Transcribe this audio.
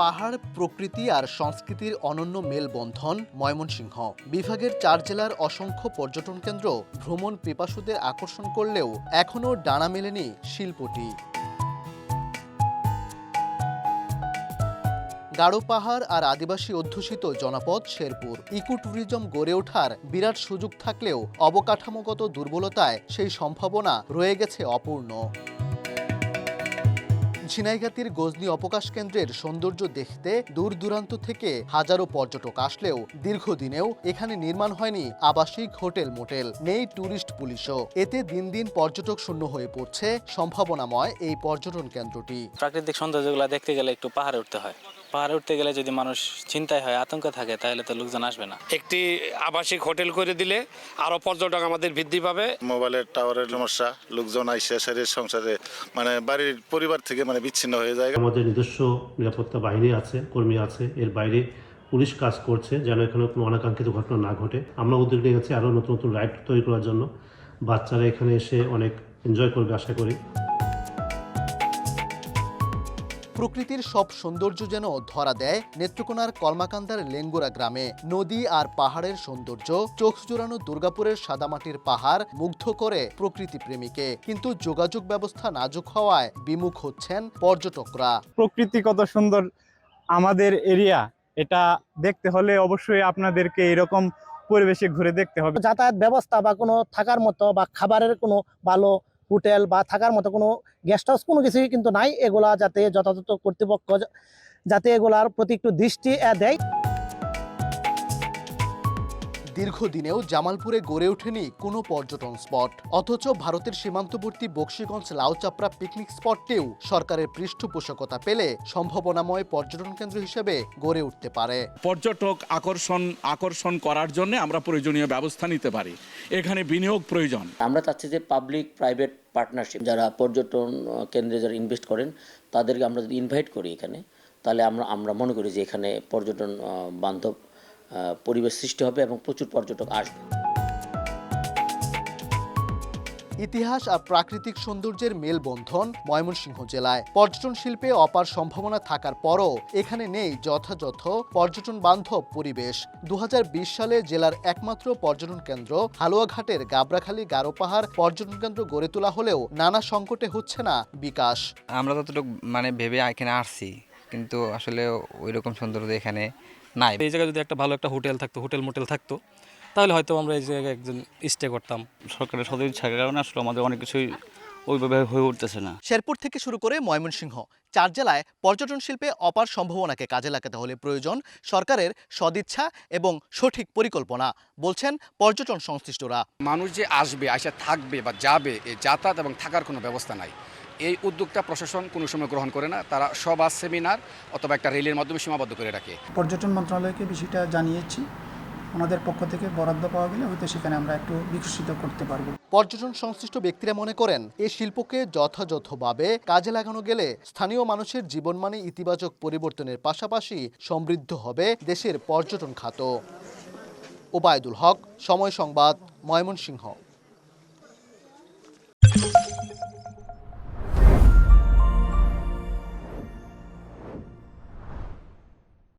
পাহাড়, প্রকৃতি আর সংস্কৃতির অনন্য মেলবন্ধন ময়মনসিংহ। বিভাগের চার জেলার অসংখ্য পর্যটন কেন্দ্র ভ্রমণ পিপাসুদের আকর্ষণ করলেও এখনও ডানা মেলেনি শিল্পটি। গাঢ় পাহাড় আর আদিবাসী অধ্যুষিত জনপদ শেরপুর। ইকো ট্যুরিজম গড়ে ওঠার বিরাট সুযোগ থাকলেও অবকাঠামোগত দুর্বলতায় সেই সম্ভাবনা রয়ে গেছে অপূর্ণ। ঝিনাইগাতির গজনি অপকাশ কেন্দ্রের সৌন্দর্য দেখতে দূর দূরান্ত থেকে হাজারো পর্যটক আসলেও দীর্ঘদিনেও এখানে নির্মাণ হয়নি আবাসিক হোটেল মোটেল, নেই ট্যুরিস্ট পুলিশও। এতে দিন দিন পর্যটক শূন্য হয়ে পড়ছে। সম্ভাবনাময় এই পর্যটন কেন্দ্রটি। প্রাকৃতিক সৌন্দর্যগুলো দেখতে গেলে একটু পাহাড়ে উঠতে হয়। পাহাড়ে উঠতে গেলে যদি মানুষ চিন্তায় হয় আতঙ্ক থাকে তাহলে তো লোকজন আসবে না। একটি আবাসিক হোটেল করে দিলে আরও পর্যটক আমাদের বৃদ্ধি পাবে। মোবাইলের টাওয়ারের সমস্যা লোকজন আইসে শরীর সংসারে মানে বাড়ির পরিবার থেকে মানে বিচ্ছিন্ন হয়ে যায়। আমাদের নিজস্ব নিরাপত্তা বাহিনী আছে কর্মী আছে এর বাইরে পুলিশ কাজ করছে যেন এখানে কোনো অনাকাঙ্ক্ষিত ঘটনা না ঘটে। আমরা উদ্যোগ নিয়েছি আরও নতুন নতুন রাইড তৈরি করার জন্য। বাচ্চারা এখানে এসে অনেক এনজয় করবে আশা করি। প্রকৃতির সব সৌন্দর্য যেন ধরা দেয় নেত্রকোনার কলমাকান্দার লেঙ্গুরা গ্রামে। নদী আর পাহাড়ের সৌন্দর্য চোখ জোড়ানো দুর্গাপুরের সাদামাটির পাহাড় মুগ্ধ করে প্রকৃতি প্রেমীকে। কিন্তু যোগাযোগ ব্যবস্থা নাজুক হওয়ায় বিমুখ হচ্ছেন পর্যটকরা। প্রকৃতি কত সুন্দর আমাদের এরিয়া এটা দেখতে হলে অবশ্যই আপনাদেরকে এরকম পরিবেশে ঘুরে দেখতে হবে। যাতায়াত ব্যবস্থা বা কোনো থাকার মতো বা খাবারের কোনো ভালো হোটেল বা থাকার মতো কোনো গেস্ট হাউস কোনো কিছুই কিন্তু নাই। এগুলা যাতে যথাযথ কর্তৃপক্ষ যাতে এগুলার প্রতি একটু দৃষ্টি দেয়। দীর্ঘদিনেও জামালপুরে গড়ে ওঠেনি কোনো পর্যটন স্পট। অথচ ভারতের সীমান্তবর্তী বক্সিগঞ্জ লাউচাপড়া পিকনিক স্পটটিও সরকারের পৃষ্ঠপোষকতা পেলে সম্ভাবনাময় পর্যটন কেন্দ্র হিসেবে গড়ে উঠতে পারে। পর্যটক আকর্ষণ আকর্ষণ করার জন্য আমরা প্রয়োজনীয় ব্যবস্থা নিতে পারি। এখানে বিনিয়োগ প্রয়োজন। আমরা চাচ্ছি যে পাবলিক প্রাইভেট পার্টনারশিপ যারা পর্যটন কেন্দ্রে যারা ইনভেস্ট করেন তাদেরকে আমরা যদি ইনভাইট করি এখানে তাহলে আমরা আমরা মনে করি যে এখানে পর্যটন বান্ধব পরিবেশ সৃষ্টি হবে এবং প্রচুর পর্যটক আসবে। ইতিহাস আর প্রাকৃতিক সৌন্দর্যের মেলবন্ধন ময়মনসিংহ জেলায়। পর্যটন শিল্পে অপার সম্ভাবনা থাকার পরও এখানে নেই যথাযথ পর্যটন বান্ধব পরিবেশ। দু হাজার বিশ সালে জেলার একমাত্র পর্যটন কেন্দ্র হালুয়াঘাটের গাবরাখালী গারো পাহাড় পর্যটন কেন্দ্র গড়ে তোলা হলেও নানা সংকটে হচ্ছে না বিকাশ। আমরা যতটুকু মানে ভেবে এখানে আসছি কিন্তু আসলে ওই রকম সৌন্দর্য এখানে নাই। এই জায়গায় যদি একটা ভালো একটা হোটেল থাকতো হোটেল মোটেল থাকতো তাহলে হয়তো আমরা এই জায়গায় একজন স্টে করতাম। সরকারের সদিচ্ছার কারণে আসলে আমাদের অনেক কিছুই ওইভাবে হয়ে উঠতেছে না। শেরপুর থেকে শুরু করে ময়মনসিংহ চার জেলায় পর্যটন শিল্পে অপার সম্ভাবনাকে কাজে লাগাতে হলে প্রয়োজন সরকারের সদিচ্ছা এবং সঠিক পরিকল্পনা বলছেন পর্যটন সংশ্লিষ্টরা। মানুষ যে আসবে আসে থাকবে বা যাবে এ যাতায়াত এবং থাকার কোনো ব্যবস্থা নাই। এই উদ্যোগটা প্রশাসন কোনো সময় গ্রহণ করে না। তারা সভা সেমিনার অথবা একটা রেলের মাধ্যমে সীমাবদ্ধ করে রাখে। পর্যটন মন্ত্রণালয়কে বিষয়টা জানিয়েছি। ওনাদের পক্ষ থেকে বরাদ্দ পাওয়া গেলে হয়তো সেখানে আমরা একটু বিকশিত করতে পারব। পর্যটন সংশ্লিষ্ট ব্যক্তিরা মনে করেন এই শিল্পকে যথাযথভাবে কাজে লাগানো গেলে স্থানীয় মানুষের জীবনমানে ইতিবাচক পরিবর্তনের পাশাপাশি সমৃদ্ধ হবে দেশের পর্যটন খাত। ওবায়দুল হক সময় সংবাদ ময়মনসিংহ।